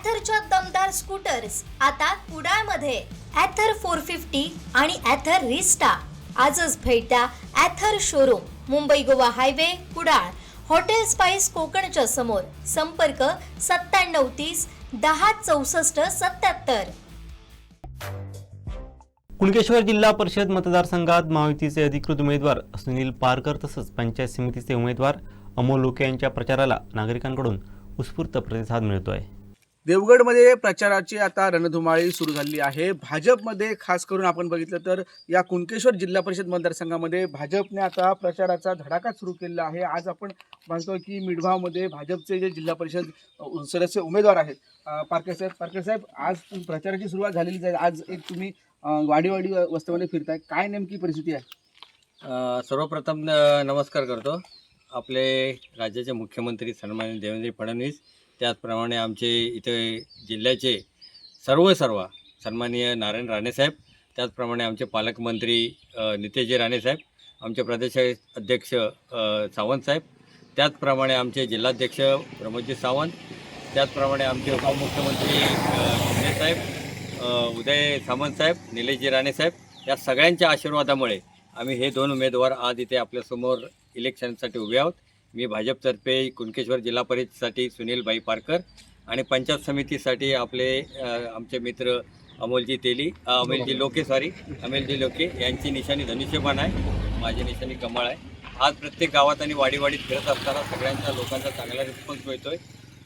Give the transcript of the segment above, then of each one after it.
ॲथरच्या दमदार स्कूटर्स आता कुडाळमध्ये. ॲथर फोर फिफ्टी आणि ॲथर रिस्टा आजच भेट द्या Ather showroom Mumbai Goa highway Kudal. Hotel spice कोकणच्या समोर. संपर्क सत्त्याण्णव तीस दहा चौसष्ट सत्याहत्तर कुणकेश्वर जिल्हा परिषद मतदारसंघात महायुतीचे अधिकृत उमेदवार सुनील पारकर तसंच पंचायत समितीचे उमेदवार अमोल लोके यांच्या प्रचाराला नागरिकांकडून उत्स्फूर्त प्रतिसाद मिळतोय. देवगडमध्ये प्रचाराची आता रणधुमाळी सुरू झाली आहे. भाजपमध्ये खास करून आपण बघितलं तर या कुणकेश्वर जिल्हा परिषद मतदारसंघामध्ये भाजपने आता प्रचाराचा धडाका सुरू केलेला आहे. आज आपण म्हणतो की मिडभावमध्ये भाजपचे जे जिल्हा परिषद सदस्य उमेदवार आहेत अ, पारकर साहेब पारकर साहेब आज प्रचाराची सुरुवात झालेलीच आहे. आज एक तुम्ही वाडीवाडी वस्त्यामध्ये फिरताय. काय नेमकी परिस्थिती आहे? सर्वप्रथम नमस्कार करतो. आपले राज्याचे मुख्यमंत्री सन्मान्य देवेंद्र फडणवीस त्याचप्रमाणे आमचे इथे जिल्ह्याचे सर्व सर्व सन्माननीय नारायण राणेसाहेब त्याचप्रमाणे आमचे पालकमंत्री अ, नितेशजी राणेसाहेब आमचे प्रदेश अध्यक्ष सावंतसाहेब त्याचप्रमाणे आमचे जिल्हाध्यक्ष प्रमोदजी सावंत त्याचप्रमाणे आमचे उपमुख्यमंत्री अ, शिंदेसाहेब उदय सामंतसाहेब निलेशजी राणेसाहेब या सगळ्यांच्या आशीर्वादामुळे आम्ही हे दोन उमेदवार आज इथे आपल्यासमोर इलेक्शनसाठी उभे आहोत. मी भाजपतर्फे कुणकेश्वर जिल्हा परिषदसाठी सुनीलबाई पारकर आणि पंचायत समितीसाठी आपले आमचे मित्र अमोलजी तेली अमोलजी लोके सॉरी अमोलजी लोके यांची निशाणी धनुष्यबाण आहे माझी निशाणी कमळ आहे. आज प्रत्येक गावात आणि वाडीवाडीत फिरत असताना सगळ्यांचा लोकांचा चांगला रिस्पॉन्स मिळतोय.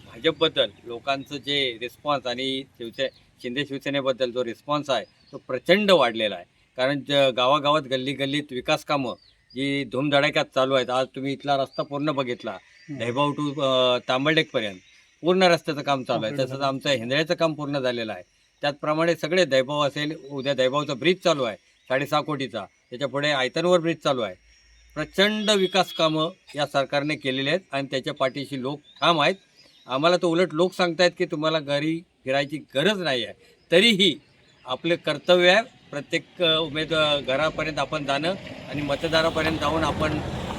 भाजपबद्दल लोकांचं जे रिस्पॉन्स आणि शिवसे शिंदे शिवसेनेबद्दल जो रिस्पॉन्स आहे तो प्रचंड वाढलेला आहे. कारण ज- गावागावात गल्ली गल्लीत विकास कामं जी धूमधडाक्यात चालू आहेत. आज तुम्ही इथला रस्ता पूर्ण बघितला. दहिभाव टू अ, तांबळडेकपर्यंत पूर्ण रस्त्याचं काम चालू आहे. तसंच आमचं हेंद्र्याचं काम पूर्ण झालेलं आहे. त्याचप्रमाणे सगळे दैभाव असेल उद्या दैभावचा ब्रिज चालू आहे. साडेसहा कोटीचा. त्याच्या पुढे आयतनवर ब्रिज चालू आहे. प्रचंड विकास कामं या सरकारने केलेली आहेत आणि त्याच्या पाठीशी लोक ठाम आहेत. आम्हाला तर उलट लोक सांगतायत की तुम्हाला घरी फिरायची गरज नाही आहे. तरीही आपले कर्तव्य आहे प्रत्येक उमेदवार घरापर्यंत आपण जाणं आणि मतदारापर्यंत जाऊन आपण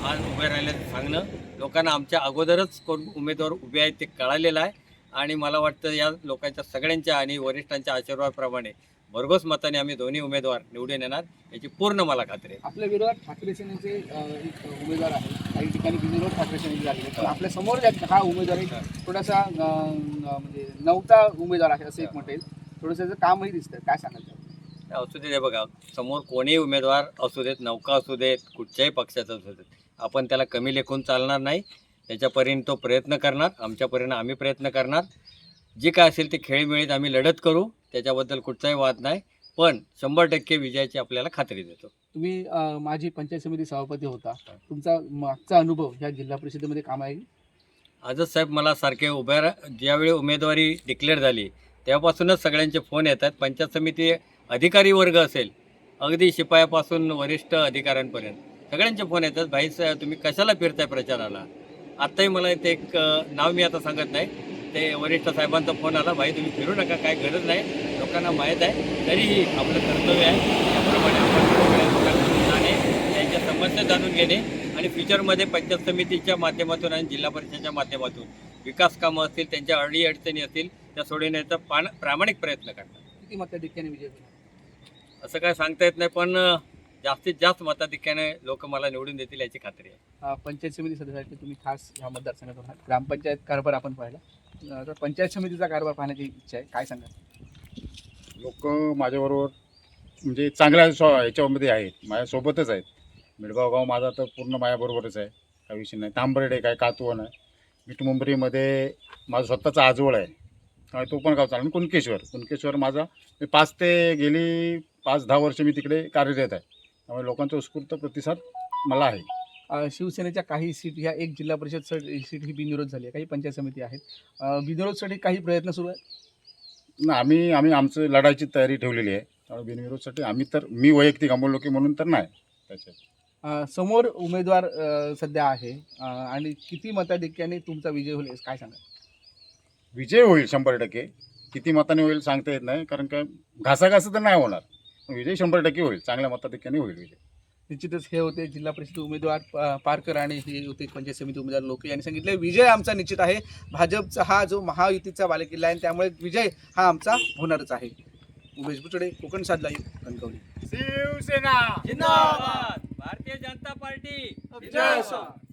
आज उभे राहिल्याचं सांगणं. लोकांना आमच्या अगोदरच कोण उमेदवार उभे आहेत ते कळालेलं आहे. आणि मला वाटतं या लोकांच्या सगळ्यांच्या आणि वरिष्ठांच्या आशीर्वादाप्रमाणे भरघोस मताने आम्ही दोन्ही उमेदवार निवडून येणार याची पूर्ण मला खात्री आहे. आपल्या विरोधात ठाकरे सेनेचे उमेदवार आहे. काही ठिकाणी बिनविरोध ठाकरे सेनेचे झालेले आहेत. पण आपल्यासमोर हा उमेदवार थोडासा म्हणजे नवता उमेदवार आहे असं एक म्हणता थोडंसं त्याचं कामही दिसतं काय त्यावर? असू देत हे बघा समोर कोणीही उमेदवार असू देत नौका असू देत कुठच्याही पक्षाचा असू देत आपण त्याला कमी लेखून चालणार नाही. त्याच्यापर्यंत तो प्रयत्न करणार आमच्यापर्यंत आम्ही प्रयत्न करणार. जे काय असेल ते खेळीमेळीत आम्ही लढत करू त्याच्याबद्दल कुठचाही वाद नाही पण शंभर टक्के विजयाची आपल्याला खात्री देतो. तुम्ही माजी पंचायत समिती सभापती होता. तुमचा मागचा अनुभव ह्या जिल्हा परिषदेमध्ये काम आहे? आजच साहेब मला सारखे उभ्या ज्यावेळी उमेदवारी डिक्लेअर झाली तेव्हापासूनच सगळ्यांचे फोन येतात. पंचायत समिती अधिकारी वर्ग असेल अगदी शिपायापासून वरिष्ठ अधिकाऱ्यांपर्यंत. सगळ्यांचे फोन येतात भाई साहेब तुम्ही कशाला फिरताय प्रचाराला? आत्ताही मला ते एक नाव मी आता सांगत नाही. ते वरिष्ठ साहेबांचा फोन आला भाई तुम्ही फिरू नका काय गरज नाही. लोकांना माहीत आहे तरीही आपलं कर्तव्य आहे. त्याप्रमाणे आपण जाणे त्यांच्या समस्या जाणून घेणे आणि फ्युचरमध्ये पंचायत समितीच्या माध्यमातून आणि जिल्हा परिषदेच्या माध्यमातून विकास कामं असतील त्यांच्या अडी अडचणी असतील त्या सोडवण्याचा पान प्रामाणिक प्रयत्न करतात. किती मताधिक्याने विजय होईल असं काय सांगता येत नाही पण जास्तीत जास्त मताधिक्याने लोक मला निवडून देतील याची खात्री आहे. पंचायत समिती सदस्यासाठी तुम्ही खास ह्या मतदारसंघात होणार ग्रामपंचायत कारभार आपण पाहिला. तर पंचायत समितीचा कारभार पाहण्याची इच्छा आहे. काय सांगा लोक माझ्याबरोबर म्हणजे चांगल्या स्व ह्याच्यामध्ये आहेत. माझ्यासोबतच आहेत. मिडगाव गाव माझा तर पूर्ण माझ्याबरोबरच आहे. काही विषय नाही. तांबर्डे काय कातवन आहे. मिठ मुंबरीमध्ये माझं स्वतःचा आजोळ आहे. तो पण गावचा आणि कुणकेश्वर. कुणकेश्वर माझा मी पाच ते गेली पाच दहा वर्ष मी तिकडे कार्यरत आहे. त्यामुळे लोकांचा उत्स्फूर्त प्रतिसाद मला आहे. अ, शिवसेनेच्या काही सीट ह्या एक जिल्हा परिषद स- सीट ही बिनविरोध झाली आहे. काही पंचायत समिती आहेत. अ, बिनविरोधसाठी काही प्रयत्न सुरू आहेत? ना आम्ही आम्ही आमचं लढायची तयारी ठेवलेली आहे. त्यामुळे बिनविरोधसाठी आम्ही तर मी वैयक्तिक अमोल लोके म्हणून तर नाही. त्याच्यात. अ, समोर उमेदवार अ, सध्या आहे. अ, आणि किती मताधिक्याने तुमचा विजय होईल काय सांगा विजय होईल शंभर टक्के. किती मताने होईल सांगता येत नाही. कारण काय घासाघास तर नाही होणार. विजय शंभर टक्के होईल चांगल्या मताधिक्याने होईल विजय. निश्चितच हे होते जिल्हा परिषद उमेदवार प- पारकर आणि हे होते पंचायत समिती उमेदवार लोके यांनी सांगितले विजय आमचा निश्चित आहे. भाजपचा हा जो महायुतीचा बालेकिल्ला आहे त्यामुळे विजय हा आमचा होणारच आहे. उमेश बुचडे कोकण साधला कणकवली. शिवसेना! जिंदाबाद! भारतीय जनता पार्टी! जय असो.